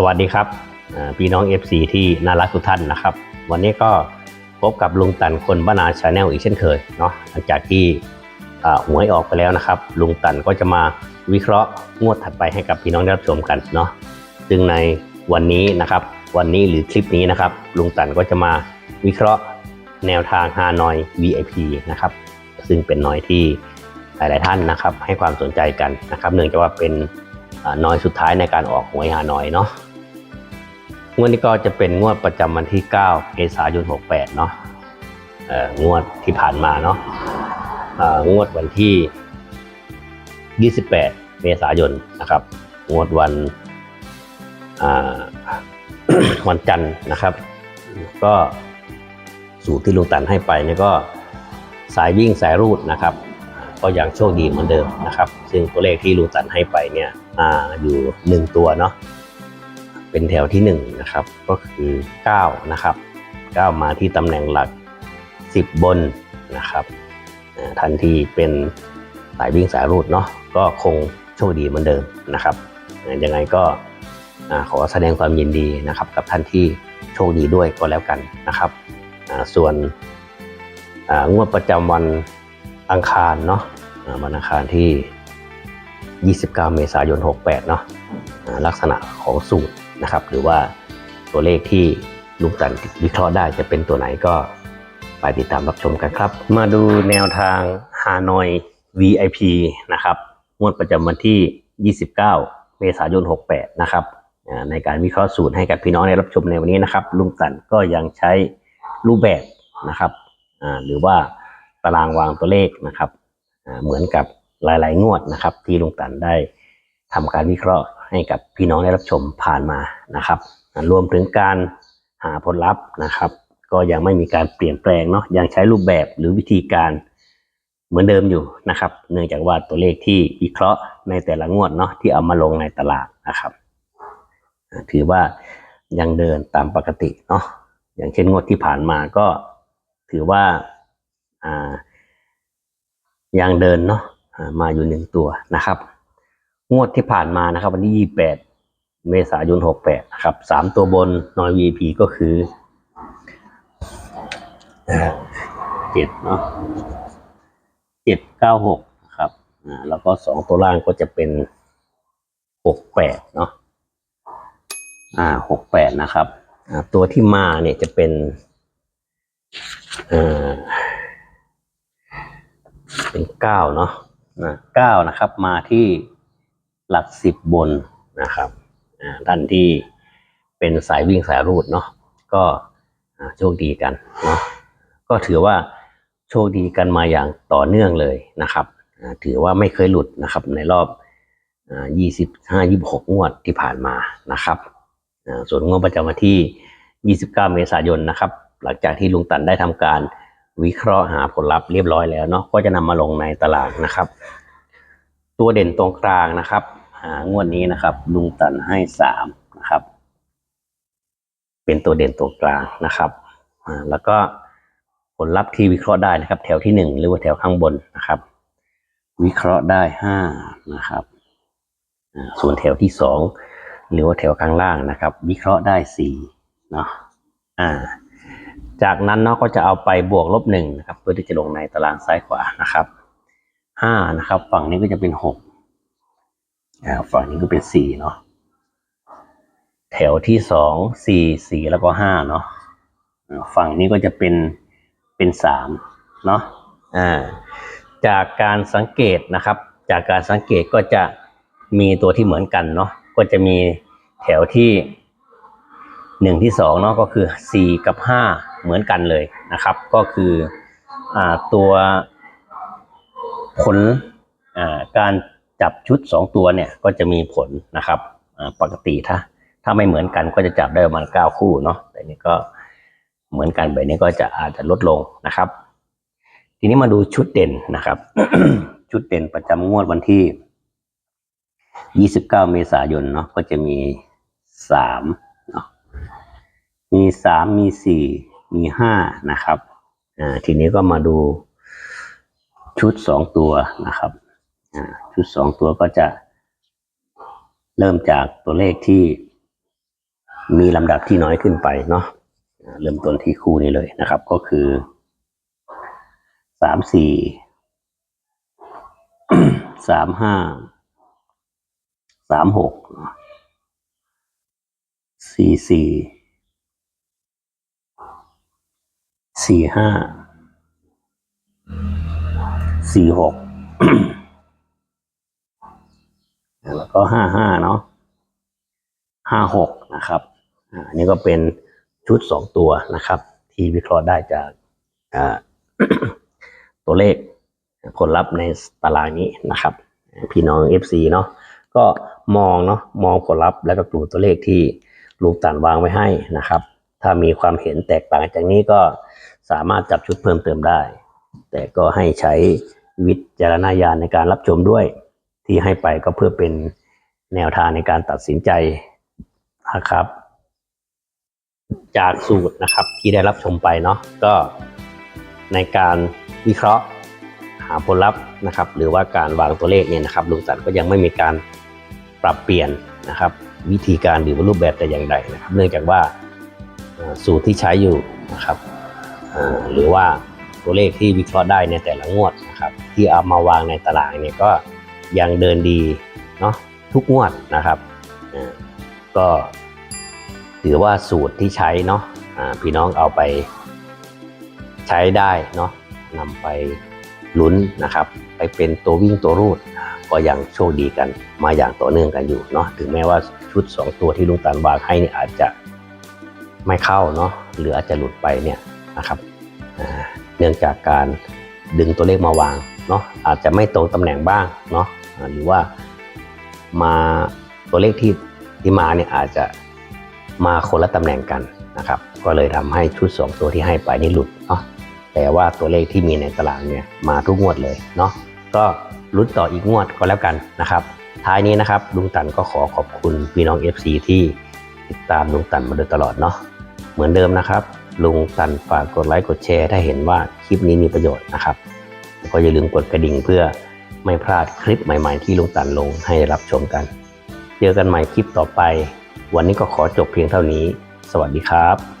สวัสดีครับพี่น้อง FC ที่น่ารักทุกท่านนะครับ วันนี้ก็พบกับลุงตันคนบ้านาชาแนลอีกเช่นเคยเนาะหลังจากที่หวยออกไปแล้วนะครับ ลุงตันก็จะมาวิเคราะห์งวดถัดไปให้กับพี่น้องได้รับชมกันเนาะซึ่งในวันนี้นะครับ วันนี้หรือคลิปนี้นะครับ ลุงตันก็จะมาวิเคราะห์แนวทางฮานอย VIP นะครับ ซึ่งเป็นน้อยที่หลาย ๆ ท่านนะครับ ให้ความสนใจกันนะครับ เนื่องจากว่าเป็นอ่าน้อยสุดท้ายในการออกหวยหานอยเนาะ งวดนี้ก็จะเป็นงวดประจำวันที่ 9 เมษายน 68 เนาะงวดที่ผ่านมาเนาะงวดวันที่ 28 เมษายนนะครับ งวดวันวันจันทร์นะครับ ก็สูตรที่ลุงตันให้ไปเนี่ยก็สายวิ่งสายรูดนะครับ ก็ยังโชคดีเหมือนเดิมนะครับ ซึ่งตัวเลขที่ลุงตันให้ไปเนี่ยออยู่หนึ่งตัวเนาะ เป็นแถวที่หนึ่งนะครับก็คือ9นะครับ9มาที่ตำแหน่งหลัก 10 บนนะครับทันทีเป็นสายวิ่งสายรูดเนาะก็คงโชคดีเหมือนเดิมนะครับอ่ายังไงก็ขอแสดงความยินดีนะครับกับท่านที่โชคดีด้วยก็แล้วกันนะครับส่วนงวดประจำวันอังคารเนาะวันอังคารที่ 29 เมษายน 68 เนาะลักษณะของสูตร นะครับ หรือว่าตัวเลขที่ลุงตันวิเคราะห์ได้จะเป็นตัวไหนก็ไปติดตามรับชมกันครับ มาดูแนวทางฮานอย VIP นะครับงวดประจำวันที่ 29 เมษายน 68 นะครับในการวิเคราะห์สูตรให้กับพี่น้องได้รับชมในวันนี้นะครับ ลุงตันก็ยังใช้รูปแบบนะครับหรือว่าตารางวางตัวเลขนะครับเหมือนกับหลาย ๆ งวดนะครับ ที่ลุงตันได้ทำการวิเคราะห์ ให้กับพี่น้องได้รับชมผ่านมานะครับรวมถึงการหาผลลัพธ์นะครับ ก็ยังไม่มีการเปลี่ยนแปลงเนาะยังใช้รูปแบบหรือวิธีการเหมือนเดิมอยู่นะครับ เนื่องจากว่าตัวเลขที่วิเคราะห์ในแต่ละงวดเนาะที่เอามาลงในตลาดนะครับ ถือว่ายังเดินตามปกติเนาะอย่างเช่นงวดที่ผ่านมาก็ถือว่าอ่ายังเดินเนาะมาอยู่หนึ่งตัวนะครับ งวดที่ผ่านมานะครับ วันที่ 28 เมษายน 68 นะครับสามตัวบนนอย VIP ก็คือเจ็ดเนาะเจ็ดเก้าหกครับอ่าแล้วก็สองตัวล่างก็จะเป็นหกแปดเนาะอ่าหกแปดนะครับอ่าตัวที่มาเนี่ยจะเป็นอ่าเป็นเก้าเนาะนะเก้านะครับ มาที่ หลักสิบบนนะครับอ่าท่านที่เป็นสายวิ่งสายรูดเนาะก็โชคดีกันเนาะก็ถือว่าโชคดีกันมาอย่างต่อเนื่องเลยนะครับ ถือว่าไม่เคยหลุดนะครับในรอบยี่สิบห้ายี่หกงวดที่ผ่านมานะครับส่วนงวดประจำวันที่ 29 เมษายนนะครับ หลังจากที่ลุงตันได้ทำการวิเคราะห์หาผลลัพธ์เรียบร้อยแล้วเนาะก็จะนำมาลงในตลาดนะครับ ตัวเด่นตรงกลางนะครับ หางวดนี้นะครับ ลุงตันให้สามนะครับ เป็นตัวเด่นตรงกลางนะครับแล้วก็ผลลัพธ์ที่วิเคราะห์ได้นะครับ แถวที่หนึ่งหรือว่าแถวข้างบนนะครับ วิเคราะห์ได้ห้านะครับส่วนแถวที่สองหรือว่าแถวข้างล่างนะครับ วิเคราะห์ได้สี่เนาะอ่า จากนั้นเนาะก็จะเอาไปบวกลบหนึ่งนะครับ เพื่อที่จะลงในตารางซ้ายขวานะครับห้านะครับ ฝั่งนี้ก็จะเป็นหก ฝั่งนี้ก็เป็นสี่เนาะแถวที่สองสี่สี่แล้วก็ห้าเนาะอ่าฝั่งนี้ก็จะเป็นเป็นสามเนาะอ่าจากการสังเกตนะครับ จากการสังเกตก็จะมีตัวที่เหมือนกันเนาะก็จะมีแถวที่หนึ่งที่สองเนาะก็คือสี่กับห้าเหมือนกันเลยนะครับ ก็คืออ่าตัวผลอ่าการ จับชุดสองตัวเนี่ยก็จะมีผลนะครับปกติถ้าถ้าไม่เหมือนกันก็จะจับได้ประมาณเก้าคู่เนาะแต่นี่ก็เหมือนกันแบบนี้ก็จะอาจจะลดลงนะครับ ทีนี้มาดูชุดเด่นนะครับ ชุดเด่นประจำงวดวันที่ 29 เมษายนเนาะก็จะมีสามเนาะมีสามมีสี่มีห้านะครับอ่าทีนี้ก็มาดูชุดสองตัวนะครับ ชุดสองตัวก็จะ เริ่มจากตัวเลขที่มีลำดับที่น้อยขึ้นไปเนาะเริ่มต้นที่คู่นี้เลยนะครับ ก็คือสามสี่สามห้าสามหกสี่สี่สี่ห้าสี่หก แล้วก็ห้าห้าเนาะห้าหกนะครับอันนี้ก็เป็นชุดสองตัวนะครับ ที่วิเคราะห์ได้จากาตัวเลขผลลัพธ์ในตารางนี้นะครับ พี่น้อง FC เนาะก็มองเนาะมองผลลัพธ์แล้วก็กลุ่มตัวเลขที่ลุงตันวางไว้ให้นะครับ ถ้ามีความเห็นแตกต่างจากนี้ก็สามารถจับชุดเพิ่มเติมได้ แต่ก็ให้ใช้วิจารณญาณในการรับชมด้วย ที่ให้ไปก็เพื่อเป็นแนวทางในการตัดสินใจนะครับ จากสูตรนะครับที่ได้รับชมไปเนาะก็ในการวิเคราะห์หาผลลัพธ์นะครับ หรือว่าการวางตัวเลขเนี่ยนะครับลุงสันก็ยังไม่มีการปรับเปลี่ยนนะครับ วิธีการหรือรูปแบบแต่อย่างใดนะครับ เนื่องจากว่าสูตรที่ใช้อยู่นะครับหรือว่าตัวเลขที่วิเคราะห์ได้ในแต่ละงวดนะครับ ที่เอามาวางในตารางเนี่ยก็ ยังเดินดีเนาะทุกงวดนะครับก็ถือว่าสูตรที่ใช้เนาะอ่าพี่น้องเอาไปใช้ได้เนาะนำไปลุ้นนะครับ ไปเป็นตัววิ่งตัวรูด ก็ยังโชคดีกันมาอย่างต่อเนื่องกันอยู่เนาะถึงแม้ว่าชุด 2 ตัวที่ลุงตันวางให้นี่อาจจะไม่เข้าเนาะหรืออาจจะหลุดไปเนี่ยนะครับเนื่องจากการดึงตัวเลขมาวางเนาะอาจจะไม่ตรงตำแหน่งบ้างเนาะ หรือว่ามาตัวเลขที่ที่มาเนี่ยอาจจะมาคนละตำแหน่งกันนะครับ ก็เลยทำให้ชุด2ตัวที่ให้ไปนี่หลุดเนาะแต่ว่าตัวเลขที่มีในตารางเนี่ยมาทุกงวดเลยเนาะก็ลุ้นต่ออีกงวดก็แล้วกันนะครับ ท้ายนี้นะครับลุงตันก็ขอขอบคุณพี่น้อง FC ที่ติดตามลุงตันมาโดยตลอดเนาะเหมือนเดิมนะครับ ลุงตันฝากกดไลค์กดแชร์ ถ้าเห็นว่าคลิปนี้มีประโยชน์นะครับ ก็อย่าลืมกดกระดิ่งเพื่อ ไม่พลาดคลิปใหม่ๆที่ลุงตันลงให้รับชมกัน เจอกันใหม่คลิปต่อไป วันนี้ก็ขอจบเพียงเท่านี้ สวัสดีครับ